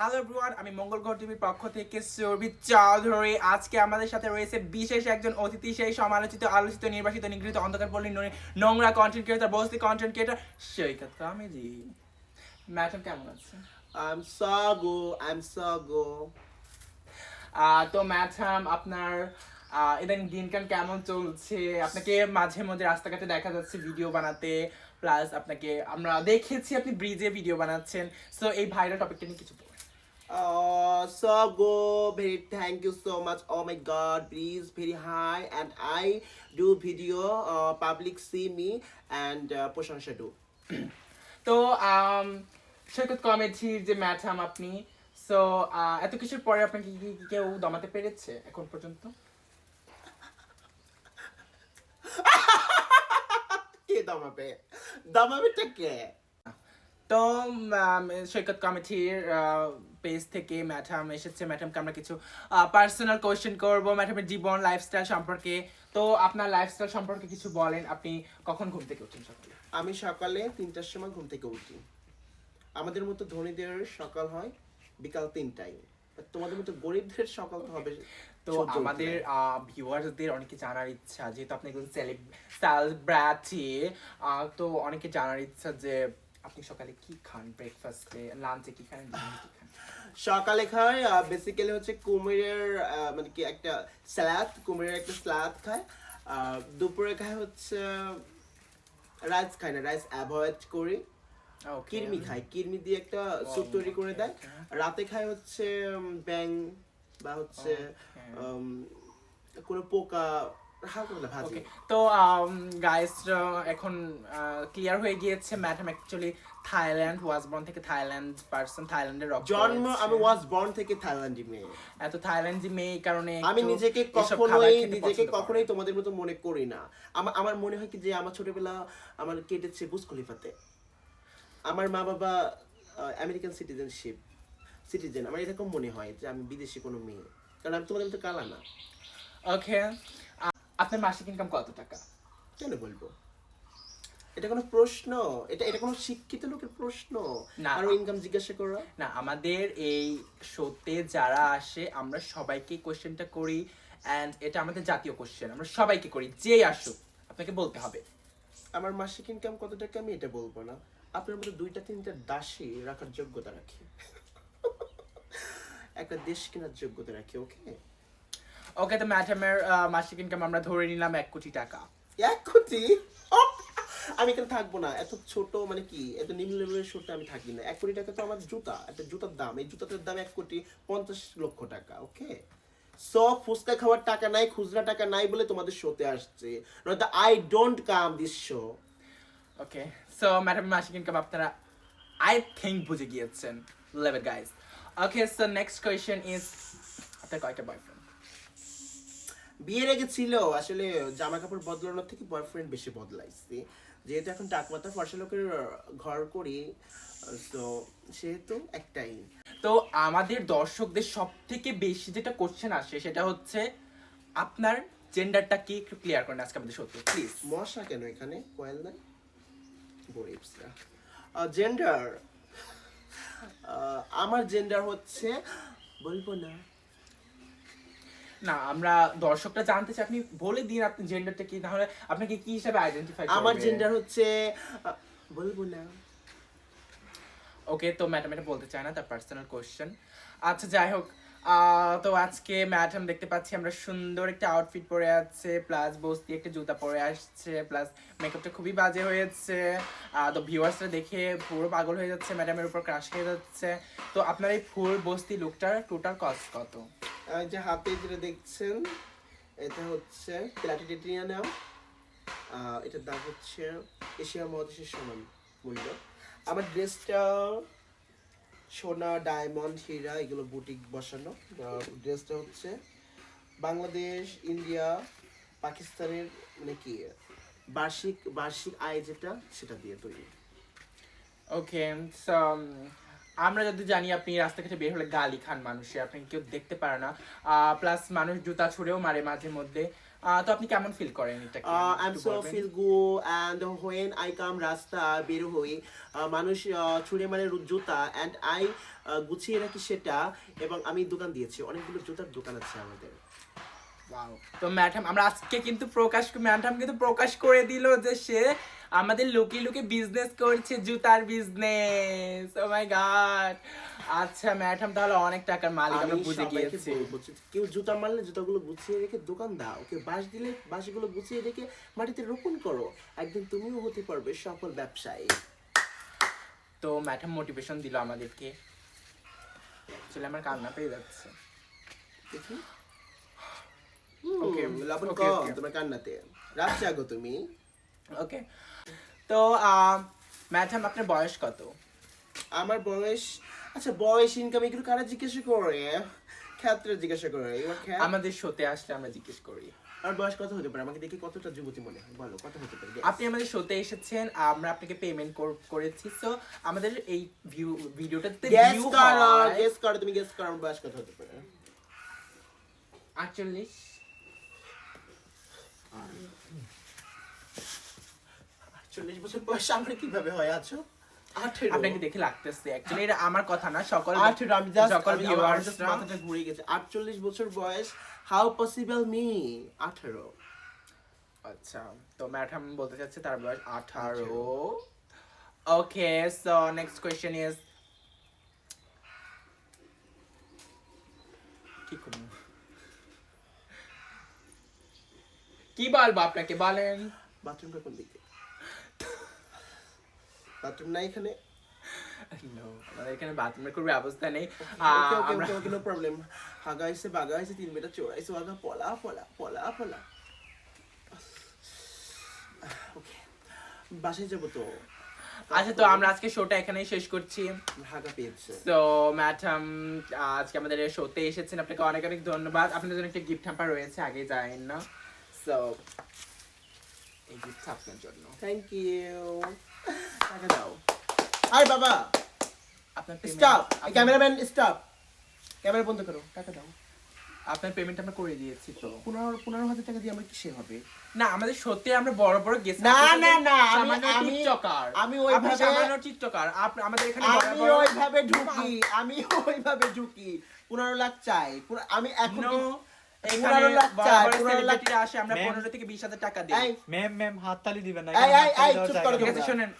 Hello everyone আমি মঙ্গল ঘর টিভির পক্ষ থেকে সৌরভিত চৌধুরী। আজকে আমাদের সাথে রয়েছে বিশেষ একজন অতিথি সেই সমালোচিত আলোচিত নির্বাচিত নিগৃহীত অন্ধকার পল্লী নোংরা কন্টেন্ট ক্রিয়েটার বস্তি কন্টেন্ট ক্রিয়েটার সৈকত কামেজি। ম্যাডাম কেমন আছে so good. I'm so good. আহ, তো ম্যাডাম আপনার ইদানিং দিনকাল কেমন চলছে? আপনাকে মাঝে মধ্যে রাস্তাঘাটে দেখা যাচ্ছে ভিডিও বানাতে প্লাস আপনাকে আমরা দেখেছি আপনি ব্রিজে ভিডিও বানাচ্ছেন। সো এই ভাইরাল টপিকটা নিয়ে কিছু Oh, so good. Very thank you so much. Oh my God, please very high. And I do video. Uh, public see me and uh, প্রশংসা do. তো সৈকত কমেডির যে ম্যাডাম আপনি সো এত কিছুর পরে আপনাকে কি কেউ দমাতে পেরেছে এখন পর্যন্ত কে দামাবে দামাবেটা কে তো সৈকত কমিটির পেজ থেকে ম্যাডাম এসেছে। ম্যাডামকে আমরা কিছু পার্সোনাল কোয়েশ্চেন করব। ম্যাডামের জীবন লাইফস্টাইল সম্পর্কে। তো আপনার লাইফস্টাইল সম্পর্কে কিছু বলেন। আপনি কখন ঘুম থেকে উঠেন সকালে? আমি সকালে তিনটার সময় ঘুম থেকে উঠি। আমাদের মতো ধনীদের সকাল হয় বিকাল তিনটায়। তোমাদের মতো গরিবদের সকাল তো হবে তো। আমাদের ভিউয়ার্সদের অনেকে জানার ইচ্ছা যেহেতু আপনি একজন সেলিব্রিটি তো অনেকে জানার ইচ্ছা যে আপনি সকালে কি খান? ব্রেকফাস্টে লাঞ্চে কি খান? কি খান? সকালে খায় বেসিক্যালি হচ্ছে কুমিরের মানে কি একটা স্যালাদ কুমিরের একটা স্যালাদ খায় দুপুরে খায় হচ্ছে রাইস খায় না রাইস অ্যাভয়েড করি. কিরমি খায় কিরমি দিয়ে একটা স্যুপ তৈরি করে দেয়। রাতে খায় হচ্ছে ব্যাং বা হচ্ছে কোনো পোকা তো গাইস এখন ক্লিয়ার হয়ে গিয়েছে madam actually Thailand was born থেকে থাইল্যান্ড পার্সন থাইল্যান্ডের রক্ত জন্ম আমি ওয়াজ বর্ন থেকে থাইল্যান্ডি মেয়ে। এত থাইল্যান্ড মেয়ে এই কারণে আমি নিজেকে কখনোই নিজেকে কখনোই তোমাদের মতো মনে করি না। আমার আমার মনে হয় কি যে আমার ছোটবেলা আমার কেটেছে বুস খলিফাতে। আমার মা বাবা আমেরিকান সিটিজেনশিপ সিটিজেন আমার এরকম মনে হয় যে আমি বিদেশি কোনো মেয়ে। কারণ আমি তোমাদের মতো কালা না। ওকে আপনার মাসিক ইনকাম কত টাকা? কেন বলব? এটা কোনো প্রশ্ন? এটা এটা কোনো শিক্ষিত লোকের প্রশ্ন? না। আর ইনকাম জিজ্ঞাসা করো? না আমাদের এই শোতে যারা আসে আমরা সবাইকে কোশ্চেনটা করি অ্যান্ড এটা আমাদের জাতীয় কোশ্চেন আমরা সবাইকে করি যেই আসুক আপনাকে বলতে হবে। আমার মাসিক ইনকাম কত টাকা আমি এটা বলব না। আপনার মতো দুইটা তিনটা দাসী রাখার যোগ্যতা রাখি। একটা দেশ কেনার যোগ্যতা রাখি ওকে? ওকে তো ম্যাডামের মাসিক ইনকাম আমরা ধরে নিলাম এক কোটি টাকা। এক কোটি! আমি এখানে থাকব না। এত ছোট মানে কি এত নিম্ন লেভেলের শোতে আমি থাকি না। এক কোটি টাকা তো আমার জুতা একটা জুতার দাম। এই জুতাটার দাম এক কোটি পঞ্চাশ লক্ষ টাকা ওকে? ফুচকা খাওয়ার টাকা নাই খুচরা টাকা নাই বলে তোমাদের শোতে আসছে। নয়তো I don't come this show okay so madam আপনারা আই থিঙ্ক বুঝে গিয়েছেন। Leave it guys okay so next question is আপনার কয়টা বয়ফ্রেন্ড বিয়ের আগে ছিল আসলে জামা কাপড় বদলানোর থেকে বয়ফ্রেন্ড বেশি বদলাইছি। যেহেতু এখন টাকমাতা ফর্সা লোকের ঘর করি তো সেহেতু একটাই। তো আমাদের দর্শকদের সব থেকে বেশি যেটা কোশ্চেন আসে সেটা হচ্ছে আপনার জেন্ডারটা কি একটু ক্লিয়ার করেন আজকে আমাদের সত্যি প্লিজ মশা কেন এখানে? কয়েল নাই? গরিবসরা জেন্ডার আমার জেন্ডার হচ্ছে বলব না। না আমরা দর্শকরা জানতে চাই আপনি বলে দিন আপনি জেন্ডারটা কি তাহলে আপনাকে কি হিসাবে আইডেন্টিফাই আমার জেন্ডার হচ্ছে বলব না। ওকে তো ম্যাডাম এটা বলতে চায় না তার পার্সোনাল কোশ্চেন আচ্ছা যাই হোক তো আজকে ম্যাডাম দেখতে পাচ্ছি আমরা সুন্দর একটা আউটফিট পরে আছে প্লাস বস্তি একটা জুতা পরে আসছে প্লাস মেকআপটা খুবই বাজে হয়েছে। তো ভিউয়ার্সরা দেখে পুরো পাগল হয়ে যাচ্ছে ম্যাডামের উপর ক্রাশ খেয়ে যাচ্ছে। তো আপনার এই ফুল বস্তি লুকটার টোটাল কস্ট কত? যে হাতে যেটা দেখছেন, এটা হচ্ছে প্ল্যাটিটেটিয়ানাম এটার দাম হচ্ছে এশিয়া মহাদেশের সমান মূল্য। আমার ড্রেসটা সোনা, ডায়মন্ড, হীরা, এগুলো বুটিক বসানো। ড্রেসটা হচ্ছে বাংলাদেশ, ইন্ডিয়া, পাকিস্তানের মানে কি, বার্ষিক বার্ষিক আয় যেটা, সেটা দিয়ে তৈরি। ওকে সো আমরা যদি জানি আপনি রাস্তাঘাটে বের হলে গালি খান মানুষে আপনি কেউ দেখতে পারে না। প্লাস মানুষ জুতা ছুঁড়েও মারে মাঝে মধ্যে। তো আপনি কেমন ফিল করেন এটা I am so feel go and when I come রাস্তা বের হই মানুষ ছুঁড়ে মারে জুতা এন্ড আই গুছিয়ে রাখি সেটা এবং আমি দোকান দিয়েছি। অনেকগুলো জুতার দোকান আছে আমাদের। তো ম্যাডাম আমরা আজকে কিন্তু প্রকাশ ম্যাডাম কিন্তু প্রকাশ করে দিল যে সে আমাদের লুকি লুকি বিজনেস করছে জুতার বিজনেস ও মাই গড আচ্ছা ম্যাডাম তাহলে অনেক টাকার মালিক আমরা আমি বুঝে গিয়েছি। কেউ জুতা মারলে জুতাগুলো গুছিয়ে রেখে দোকান দাও ওকে বাঁশ দিলে বাঁশগুলো গুছিয়ে রেখে মাটিতে রোপণ করো একদিন তুমিও হতে পারবে সফল ব্যবসায়ী। তো ম্যাডাম মোটিভেশন দিল আমাদেরকে। আসলে আমার কান্না পেয়ে যাচ্ছে। দেখি। লবণ কম তোমার কান্নাতে রাত জাগো তুমি ওকে তো ম্যাডাম আপনার বয়স কত আমার বয়স আচ্ছা বয়স ইনকাম এগুলো কারা জিজ্ঞাসা করে ক্ষেত্রে জিজ্ঞাসা করে আমাদের শোতে আসলে আমরা জিজ্ঞেস করি আর বয়স কত হতে পারে আমাকে দেখে কতটা যুবতী মনে হয় বলো কত হতে পারে আপনি আমাদের শোতে এসেছেন আমরা আপনাকে পেমেন্ট করেছি তো আমাদের এই ভিউ ভিডিওটাতে গেস করো গেস করো তুমি গেস করো বয়স কত হতে পারে আটচল্লিশ চল্লিশ বছর বয়স আমরা কীভাবে হয় আছো? আপনাকে দেখে লাগতেছে অ্যাকচুয়ালি এটা আমার কথা না সকল আমি জাস্ট সকল মাথাটা ঘুরে গেছে। আটচল্লিশ বছর বয়স হাউ পসিবল মি আঠেরো। আচ্ছা তো ম্যাডাম বলতে চাচ্ছে তার বয়স আঠারো। Okay so next question is কি করব? কি বলব আপনাকে? বলেন। বাথরুমটা কোন দিকে? বাথরুম নাই এখানে? আমাদের এখানে বাথরুমের কোনো ব্যবস্থা নেই। ওকে আহ, ওকে আমরা ওকে ওকে নো প্রবলেম হাগাইছে বাগাইছে তিন বেটা চোরাইছে বাগা পলা পলা পলা পলা। ওকে বাসায় যাব তো। আচ্ছা তো আমরা আজকে শোটা এখানেই শেষ করছি। পেয়েছে। তো ম্যাডাম আজকে আমাদের শোতে এসেছেন। আপনাকে অনেক অনেক ধন্যবাদ। আপনাদের জন্য একটা গিফট হ্যাম্পার রয়েছে আগে যায়েন না। সো এই গিফট আপনার জন্য থ্যাংক ইউ টাকা দাও আয় বাবা আপনার স্টপ ক্যামেরাম্যান স্টপ ক্যামেরা বন্ধ করো। টাকা দাও। আপনার পেমেন্ট আমরা করে দিয়েছি তো। পনেরো পনেরো হাজার টাকা দিয়ে আমার কিসে হবে? না আমাদের সত্যি আমরা বড় বড় গেস্ট না, না, না, আমি- সামান্য আমি- ওইভাবে- সামান্য টিকটকার। আপ- আমাদের এখানে আমি ওইভাবে ঢুকি। আমি ওইভাবে ঢুকি। পনেরো লাখ চাই। আমি এখন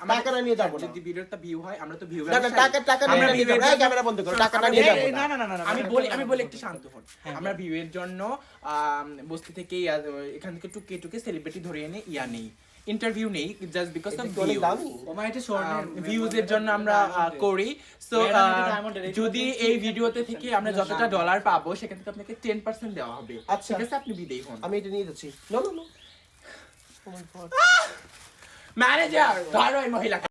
আমরা ভিউ হয় আমরা ভিউ টাকা টাকা টাকা আমরা নিয়ে view এর জন্য- ক্যামেরা বন্ধ করো টাকাটা আমরা নিয়ে view- যাব এই, না না না না না আমি ম্যাম, বলি আমি বলি একটু শান্ত হ্যাঁ, আমরা ভিউ এর জন্য বস্তি থেকে এখান থেকে টুকে টুকে সেলিব্রিটি ধরে এনে ইয়া নেই। ইন্টারভিউ নেই জাস্ট বিকজ অফ ভিউ? ওমা, এটা শর্ট ভিউজ এর জন্য আমরা করি। সো এটা যদি এই 50% ভিডিওতে থেকে আমরা যতটা ডলার পাবো সেখান থেকে আপনাকে টেন পার্সেন্ট দেওয়া হবে। আচ্ছা। ঠিক আছে আপনি বিদেয় হন। আমি এটা নিয়ে যাচ্ছি। নো নো নো ম্যানেজার ধরো এই মহিলাকে